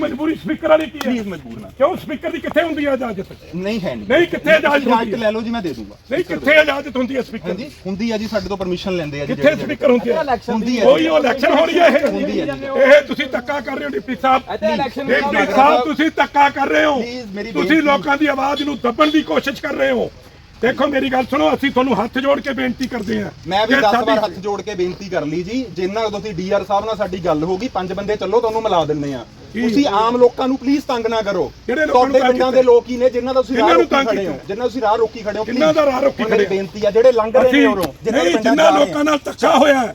ਮਜਬੂਰੀ ਸਪੀਕਰ ਵਾਲੀ ਕੀ ਹੈ? ਪਲੀਜ਼ ਮਜਬੂਰ ਨਾ। ਕਿਉਂ ਸਪੀਕਰ ਦੀ ਕਿੱਥੇ ਹੁੰਦੀ ਹੈ ਇਜਾਜ਼ਤ? ਨਹੀਂ ਹੈ ਨਹੀਂ ਨਹੀਂ ਕਿੱਥੇ ਇਜਾਜ਼ਤ ਇਜਾਜ਼ਤ ਲੈ ਲਓ ਜੀ ਮੈਂ ਦੇ ਦੂੰਗਾ। ਨਹੀਂ ਕਿੱਥੇ ਇਜਾਜ਼ਤ ਹੁੰਦੀ ਹੈ ਸਪੀਕਰ ਦੀ? ਹਾਂਜੀ ਹੁੰਦੀ ਹੈ ਜੀ ਸਾਡੇ ਤੋਂ ਪਰਮਿਸ਼ਨ ਲੈਂਦੇ ਆ ਜੀ ਕਿੱਥੇ ਸਪੀਕਰ ਹੁੰਦੀ ਹੈ? ਹੁੰਦੀ ਹੈ ਕੋਈ ਉਹ ਇਲੈਕਸ਼ਨ ਹੋ ਰਹੀ ਹੈ ਹੁੰਦੀ ਹੈ ਇਹ ਇਹ ਤੁਸੀਂ ਧੱਕਾ ਕਰ ਰਹੇ ਹੋ ਡਿਪਟੀ ਸਾਹਿਬ। ਡਿਪਟੀ ਸਾਹਿਬ ਤੁਸੀਂ ਧੱਕਾ ਕਰ ਰਹੇ ਹੋ। ਤੁਸੀਂ ਲੋਕਾਂ ਦੀ ਆਵਾਜ਼ ਨੂੰ ਦੱਬਣ ਦੀ ਕੋਸ਼ਿਸ਼ ਕਰ ਰਹੇ ਹੋ। ਦੇਖੋ ਮੇਰੀ ਗੱਲ ਸੁਣੋ ਅਸੀਂ ਤੁਹਾਨੂੰ ਹੱਥ ਜੋੜ ਕੇ ਬੇਨਤੀ ਕਰਦੇ ਹਾਂ। ਮੈਂ ਵੀ ਕਿ 10 ਸਾਡੀ- ਵਾਰ ਹੱਥ ਜੋੜ ਕੇ ਬੇਨਤੀ ਕਰ ਲਈ ਜੀ ਜਿੰਨਾ ਤੁਸੀਂ ਡੀਆਰ ਸਾਹਿਬ ਨਾਲ ਸਾਡੀ ਗੱਲ ਹੋ ਗਈ ਪੰਜ ਬੰਦੇ ਚੱਲੋ ਤੁਹਾਨੂੰ ਮਿਲਾ ਦਿੰਨੇ ਆ? ਤੁਸੀਂ ਆਮ ਲੋਕਾਂ ਨੂੰ ਪਲੀਜ਼ ਤੰਗ ਨਾ ਕਰੋ ਤੁਹਾਡੇ ਪਿੰਡਾਂ? ਦੇ ਲੋਕ ਹੀ ਨੇ ਜਿਨ੍ਹਾਂ ਦਾ ਤੁਸੀਂ ਰਾਹ ਰੋਕੀ ਖੜੇ ਹੋ? ਜਿਨ੍ਹਾਂ ਤੁਸੀਂ ਰਾਹ ਰੋਕੀ ਖੜੇ ਹੋ ਕਿਹਨਾਂ ਦਾ ਰਾਹ ਰੋਕੀ ਖੜੇ? ਬੇਨਤੀ ਆ ਜਿਹੜੇ ਲੰਘ ਰਹੇ ਨੇ ਉਰੋਂ ਜਿਨ੍ਹਾਂ ਲੋਕਾਂ ਨਾਲ ਧੱਕਾ ਹੋਇਆ ਹੈ,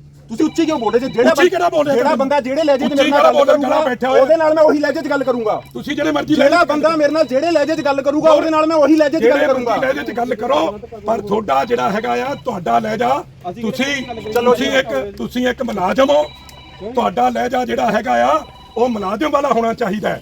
ਤੁਸੀਂ ਉੱਚੀ ਕਿਉਂ ਬੋਲ ਰਹੇ ਜੇ ਜਿਹੜਾ ਉੱਚੀ ਕਿਹੜਾ ਬੋਲ ਰਿਹਾ ਜਿਹੜਾ? ਬੰਦਾ ਜਿਹੜੇ ਲਹਿਜੇ 'ਚ ਮੇਰੇ ਨਾਲ ਗੱਲ? ਕਰੂਗਾ। ਉਹਦੇ ਨਾਲ ਮੈਂ ਉਹੀ ਲਹਿਜੇ 'ਚ ਗੱਲ ਕਰੂੰਗਾ। ਤੁਸੀਂ ਜਿਹੜੇ ਮਰਜ਼ੀ ਜਿਹੜਾ ਬੰਦਾ ਮੇਰੇ ਨਾਲ ਜਿਹੜੇ ਲਹਿਜੇ 'ਚ ਗੱਲ ਕਰੂਗਾ ਉਹਦੇ ਨਾਲ ਮੈਂ ਉਹੀ ਲਹਿਜੇ 'ਚ ਗੱਲ ਜਿਹੜੇ ਕਰੂੰਗਾ। ਮਰਜ਼ੀ ਲਹਿਜੇ 'ਚ ਗੱਲ ਕਰੋ ਪਰ ਤੁਹਾਡਾ ਜਿਹੜਾ ਹੈਗਾ ਆ ਤੁਹਾਡਾ ਲਹਿਜਾ ਤੁਸੀਂ ਚਲੋ ਤੁਸੀਂ ਇੱਕ ਤੁਸੀਂ ਇੱਕ ਮੁਲਾਜ਼ਮ ਹੋ। ਤੁਹਾਡਾ ਲਹਿਜਾ ਜਿਹੜਾ ਹੈਗਾ ਆ ਉਹ ਮੁਲਾਜ਼ਮ ਵਾਲਾ ਹੋਣਾ ਚਾਹੀਦਾ ਹੈ।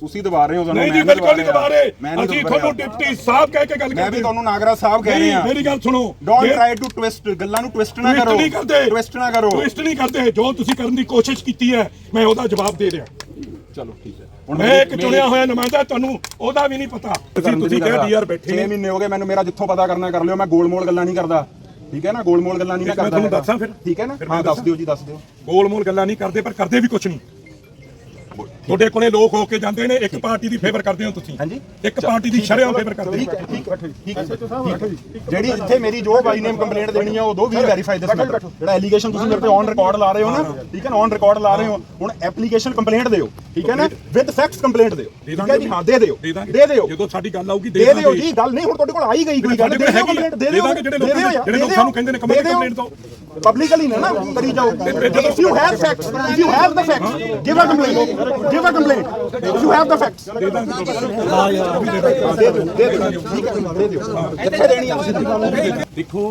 ਤੁਸੀਂ ਦਬਾ ਰਹੇ ਹੋ ਤੁਹਾਨੂੰ ਨਹੀਂ ਜੀ ਮੈਂ ਬਿਲਕੁਲ ਨਹੀਂ ਦਬਾ ਰਹੇ। ਮੈਂ ਅਸੀਂ ਤੁਹਾਨੂੰ। ਡਿਪਟੀ ਸਾਹਿਬ ਕਹਿ ਕੇ ਗੱਲ ਮੈਂ ਕਰਦੇ। ਵੀ ਤੁਹਾਨੂੰ ਨਾਗਰਾ ਸਾਹਿਬ ਕਹਿ ਰਹੇ। ਹਾਂ ਮੇਰੀ ਗੱਲ ਸੁਣੋ। ਡੋਨਟ ਟਰਾਈ ਟੂ ਟਵਿਸਟ ਗੱਲਾਂ ਨੂੰ ਟਵਿਸਟ ਨਾ ਕਰੋ। ਨਹੀਂ ਕਰਦੇ। ਟਵਿਸਟ ਨਾ ਕਰੋ। ਟਵਿਸਟ ਨਹੀਂ ਕਰਦੇ। ਜੋ ਤੁਸੀਂ ਕਰਨ ਦੀ ਕੋਸ਼ਿਸ਼ ਕੀਤੀ ਹੈ ਮੈਂ ਉਹਦਾ ਜਵਾਬ ਦੇ ਰਿਹਾ। ਚਲੋ ਠੀਕ ਹੈ। ਮੈਂ ਇੱਕ ਚੁਣਿਆ ਹੋਇਆ ਨੁਮਾਇੰਦਾ ਤੁਹਾਨੂੰ ਉਹਦਾ ਵੀ ਨਹੀਂ ਪਤਾ। ਤੁਸੀਂ ਤੁਸੀਂ ਕਹਿ ਡੀਆਰ ਬੈਠੇ 6 ਨੇ। ਮਹੀਨੇ ਹੋ ਗਏ ਮੈਨੂੰ ਮੇਰਾ ਜਿੱਥੋਂ ਪਤਾ ਕਰਨਾ ਕਰ ਲਿਓ। ਮੈਂ ਗੋਲ-ਮੋਲ ਗੱਲਾਂ ਨਹੀਂ ਕਰਦਾ। ਠੀਕ ਹੈ ਨਾ? ਗੋਲ-ਮੋਲ ਗੱਲਾਂ ਨਹੀਂ ਮੈਂ ਮੈਂ ਕਰਦਾ ਤੁਹਾਨੂੰ ਹੈਗਾ। ਦੱਸਾਂ ਫਿਰ? ਠੀਕ ਹੈ ਨਾ? ਮੈਂ ਹਾਂ ਦੱਸ? ਦਿਓ ਜੀ ਦੱਸ ਦਿਓ। ਗੋਲ ਮੋਲ ਗੱਲਾਂ ਨਹੀਂ ਕਰਦੇ ਪਰ ਕਰਦੇ ਵੀ ਕੁਝ ਨਹੀਂ। ਤੁਹਾਡੇ ਕੋਲੇ ਲੋਕ ਹੋ ਕੇ ਜਾਂਦੇ ਨੇ ਇੱਕ ਪਾਰਟੀ ਦੀ ਫੇਵਰ ਕਰਦੇ ਹੋ ਤੁਸੀਂ। ਹਾਂਜੀ। ਇੱਕ ਪਾਰਟੀ ਦੀ ਸ਼ਰਿਆਮ ਫੇਵਰ ਕਰਦੇ ਠੀਕ ਹੈ ਠੀਕ ਹੈ ਠੀਕ ਹੈ ਠੀਕ ਹੈ। ਜਿਹੜੀ ਇੱਥੇ ਮੇਰੀ ਜੋ ਬਾਈ ਨੇਮ ਕੰਪਲੇਂਟ ਦੇਣੀ ਹੈ ਉਹ ਦੋ ਵੀ ਵੈਰੀਫਾਈ ਦਿਸ ਮੈਟਰ ਜਿਹੜਾ ਐਲੀਗੇਸ਼ਨ ਤੁਸੀਂ ਮੇਰੇ ਤੇ ਔਨ ਰਿਕਾਰਡ ਲਾ ਰਹੇ ਹੋ ਨਾ ਠੀਕ ਹੈ ਨਾ ਔਨ ਰਿਕਾਰਡ ਲਾ ਰਹੇ ਹੋ। ਹੁਣ ਐਪਲੀਕੇਸ਼ਨ ਕੰਪਲੇਂਟ ਦਿਓ ਠੀਕ ਹੈ ਨਾ? ਵਿਦ ਫੈਕਟਸ ਕੰਪਲੇਂਟ ਦਿਓ ਠੀਕ ਹੈ ਜੀ? ਹਾਂ ਦੇ ਦਿਓ। ਦੇ ਦਿਓ। ਜਦੋਂ ਸਾਡੀ ਗੱਲ ਆਊਗੀ ਦੇ ਦਿਓ ਜੀ। ਗੱਲ ਨਹੀਂ ਹੁਣ ਤੁਹਾਡੇ ਕੋਲ ਆਈ ਗਈ ਕੋਈ ਗੱਲ ਦੇ ਦਿਓ ਕੰਪਲੇਂਟ ਦੇ ਦਿਓ ਜਿਹੜੇ ਲੋਕ ਸਾਨੂੰ ਕਹਿੰਦੇ ਨੇ ਕੰਪਲੇਂਟ ਦੋ ਪਬਲਿਕਲੀ ਨਾ ਨਾ ਕਰੀ ਜਾਓ if you have facts if you have the facts give a complaint give a complaint if you have the facts ਦੇ ਦਿਓ ਦੇ ਦਿਓ ਠੀਕ ਹੈ ਦੇ ਦਿਓ ਕਿੱਥੇ ਦੇਣੀ ਆ ਤੁਸੀਂ ਦੇਖੋ